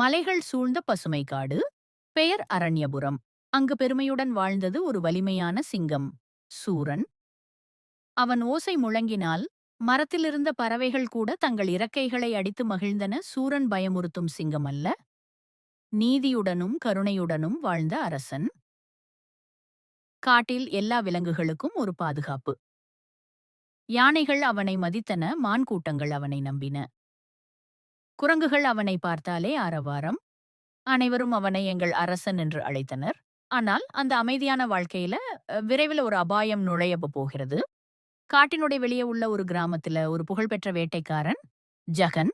மலைகள் சூழ்ந்த பசுமை காடு பெயர் அரண்யபுரம். அங்கு பெருமையுடன் வாழ்ந்தது ஒரு வலிமையான சிங்கம் சூரன். அவன் ஓசை முழங்கினால் மரத்திலிருந்த பறவைகள் கூட தங்கள் இறக்கைகளை அடித்து மகிழ்ந்தன. சூரன் பயமுறுத்தும் சிங்கம் அல்ல. நீதியுடனும் கருணையுடனும் வாழ்ந்த அரசன். காட்டில் எல்லா விலங்குகளுக்கும் ஒரு பாதுகாப்பு. யானைகள் அவனை மதித்தன மான் கூட்டங்கள் அவனை நம்பின. குரங்குகள் அவனை பார்த்தாலே ஆரவாரம். அனைவரும் அவனை எங்கள் அரசன் என்று அழைத்தனர். ஆனால் அந்த அமைதியான வாழ்க்கையில விரைவில் ஒரு அபாயம் நுழைய போகிறது. காட்டினுடைய வெளியே உள்ள ஒரு கிராமத்துல ஒரு புகழ்பெற்ற வேட்டைக்காரன் ஜகன்.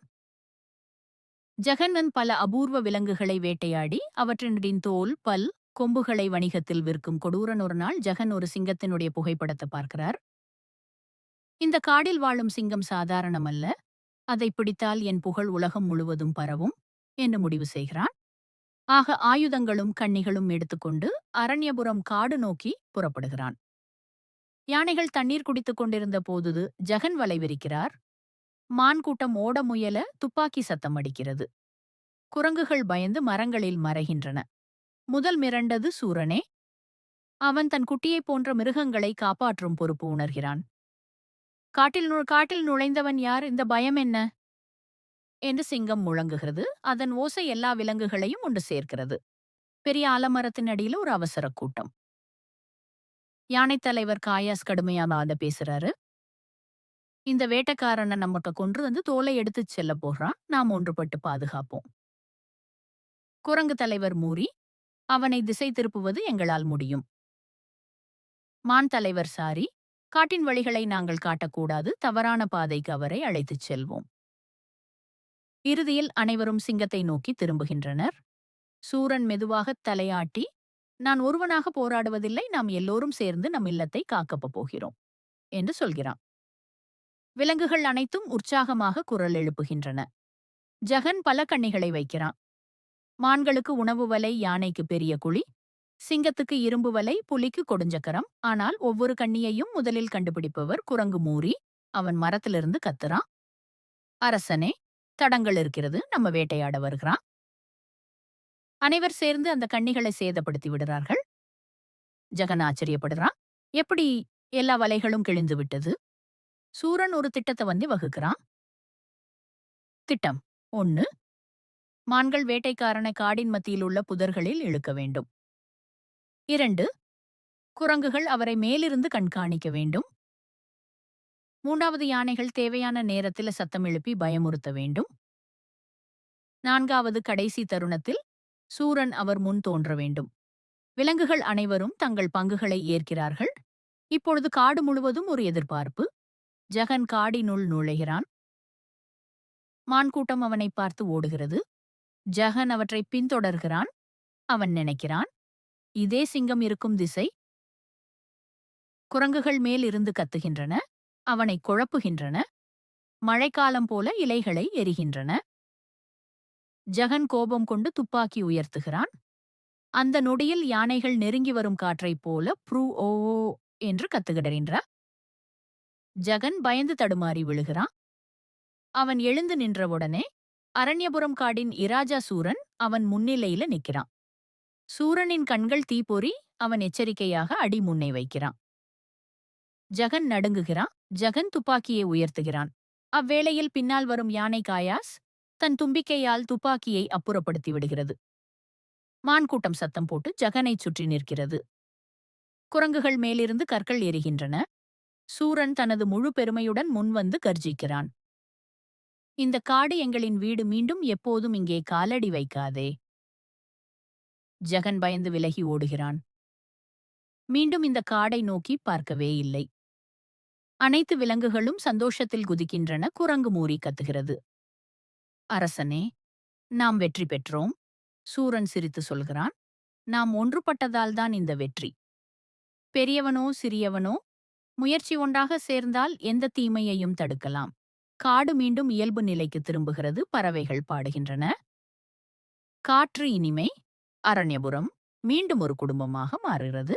ஜகன்னன் பல அபூர்வ விலங்குகளை வேட்டையாடி அவற்றினடின் தோல் பல் கொம்புகளை வணிகத்தில் விற்கும் கொடூரன் ஒரு நாள் ஜெகன் ஒரு சிங்கத்தினுடைய புகைப்படத்தை பார்க்கிறார். இந்த காடில் வாழும் சிங்கம் சாதாரணமல்ல. அதை பிடித்தால் என் புகழ் உலகம் முழுவதும் பரவும் என்று முடிவு செய்கிறான். ஆக ஆயுதங்களும் கண்ணிகளும் எடுத்துக்கொண்டு அரண்யபுரம் காடு நோக்கி புறப்படுகிறான். யானைகள் தண்ணீர் குடித்துக் கொண்டிருந்த போது ஜெகன் வளைவிருக்கிறார் மான் கூட்டம் ஓட முயல துப்பாக்கி சத்தம் அடிக்கிறது. குரங்குகள் பயந்து மரங்களில் மறைகின்றன. முதல் மிரண்டது சூரனே. அவன் தன் குட்டியைப் போன்ற மிருகங்களை காப்பாற்றும் பொறுப்பு உணர்கிறான். காட்டில் காட்டில் நுழைந்தவன் யார்? இந்த பயம் என்ன? என்று சிங்கம் முழங்குகிறது. அதன் ஓசை எல்லா விலங்குகளையும் ஒன்று சேர்க்கிறது. பெரிய ஆலமரத்தின் அடியில் ஒரு அவசர கூட்டம். யானைத் தலைவர் காயாஸ் கடுமையாக பேசுறாரு. இந்த வேட்டக்காரனை நமக்கு கொன்று வந்து தோலை எடுத்துச் செல்ல போகிறான் நாம் ஒன்றுபட்டு பாதுகாப்போம். குரங்கு தலைவர் மூரி அவனை திசை திருப்புவது எங்களால் முடியும். மான் தலைவர் சாரி காட்டின் வழிகளை நாங்கள் காட்டக்கூடாது. தவறான பாதைக்கு அவரை அழைத்துச் செல்வோம். இறுதியில் அனைவரும் சிங்கத்தை நோக்கி திரும்புகின்றனர். சூரன் மெதுவாக தலையாட்டி நான் ஒருவனாக போராடுவதில்லை. நாம் எல்லோரும் சேர்ந்து நம் இல்லத்தை காக்கப்ப போகிறோம் என்று சொல்கிறான். விலங்குகள் அனைத்தும் உற்சாகமாக குரல் எழுப்புகின்றன. ஜகன் பல கண்ணிகளை வைக்கிறான். மான்களுக்கு உணவு வலை யானைக்கு பெரிய குழி சிங்கத்துக்கு இரும்பு வலை புலிக்கு கொடுஞ்சக்கரம். ஆனால் ஒவ்வொரு கண்ணியையும் முதலில் கண்டுபிடிப்பவர் குரங்கு மூறி அவன் மரத்திலிருந்து கத்துறான். அரசனே தடங்கள் இருக்கிறது. நம்ம வேட்டையாட வருகிறான். அனைவர் சேர்ந்து அந்த கண்ணிகளை சேதப்படுத்தி விடுறார்கள் ஜெகன் ஆச்சரியப்படுறான் எப்படி எல்லா வலைகளும் கிழிந்து விட்டது? சூரன் ஒரு திட்டத்தை வந்து வகுக்கிறான். திட்டம். ஒன்னு மான்கள் வேட்டைக்காரனை காடின் மத்தியில் உள்ள புதர்களில் இழுக்க வேண்டும். இரண்டு குரங்குகள் அவரை மேலிருந்து கண்காணிக்க வேண்டும். மூன்றாவது யானைகள் தேவையான நேரத்தில் சத்தம் எழுப்பி பயமுறுத்த வேண்டும். நான்காவது கடைசி தருணத்தில் சூரன் அவர் முன் தோன்ற வேண்டும். விலங்குகள் அனைவரும் தங்கள் பங்குகளை ஏற்கிறார்கள். இப்பொழுது காடு முழுவதும் ஒரு எதிர்பார்ப்பு. ஜெகன் காடினுள் நுழைகிறான். மான்கூட்டம் அவனை பார்த்து ஓடுகிறது. ஜகன் அவற்றை பின்தொடர்கிறான். அவன் நினைக்கிறான் இதே சிங்கம் இருக்கும் திசை? குரங்குகள் மேல் இருந்து கத்துகின்றன அவனை குழப்புகின்றன மழைக்காலம் போல இலைகளை எரிகின்றன. ஜகன் கோபம் கொண்டு துப்பாக்கி உயர்த்துகிறான். அந்த நொடியில் யானைகள் நெருங்கி வரும் காற்றைப் போல ப்ரூ ஓ என்று கத்துகிடறின்றார் ஜகன் பயந்து தடுமாறி விழுகிறான். அவன் எழுந்து நின்றவுடனே அரண்யபுரம் காடின் இராஜா சூரன் அவன் முன்னிலையில நிக்கிறான் சூரனின் கண்கள் தீப்பொறி அவன் எச்சரிக்கையாக அடி முன்னை வைக்கிறான். ஜகன் நடுங்குகிறான். ஜகன் துப்பாக்கியை உயர்த்துகிறான். அவ்வேளையில் பின்னால் வரும் யானை காயாஸ் தன் தும்பிக்கையால் துப்பாக்கியை அப்புறப்படுத்தி விடுகிறது. மான்கூட்டம் சத்தம் போட்டு ஜகனை சுற்றி நிற்கிறது. குரங்குகள் மேலிருந்து கற்கள் எரிகின்றன சூரன் தனது முழு பெருமையுடன் முன்வந்து கர்ஜிக்கிறான். இந்த காடு எங்களின் வீடு. மீண்டும் எப்போதும் இங்கே காலடி வைக்காதே. ஜெகன் பயந்து விலகி ஓடுகிறான். மீண்டும் இந்த காடை நோக்கி பார்க்கவே இல்லை. அனைத்து விலங்குகளும் சந்தோஷத்தில் குதிக்கின்றன குரங்கு மூறி கத்துகிறது. அரசனே நாம் வெற்றி பெற்றோம் சூரன் சிரித்து சொல்கிறான். நாம் ஒன்றுபட்டதால்தான் இந்த வெற்றி. பெரியவனோ சிறியவனோ முயற்சி ஒன்றாக சேர்ந்தால் எந்த தீமையையும் தடுக்கலாம். காடு மீண்டும் இயல்பு நிலைக்கு திரும்புகிறது பறவைகள் பாடுகின்றன. காற்று இனிமை அரண்யபுரம் மீண்டும் ஒரு குடும்பமாக மாறுகிறது.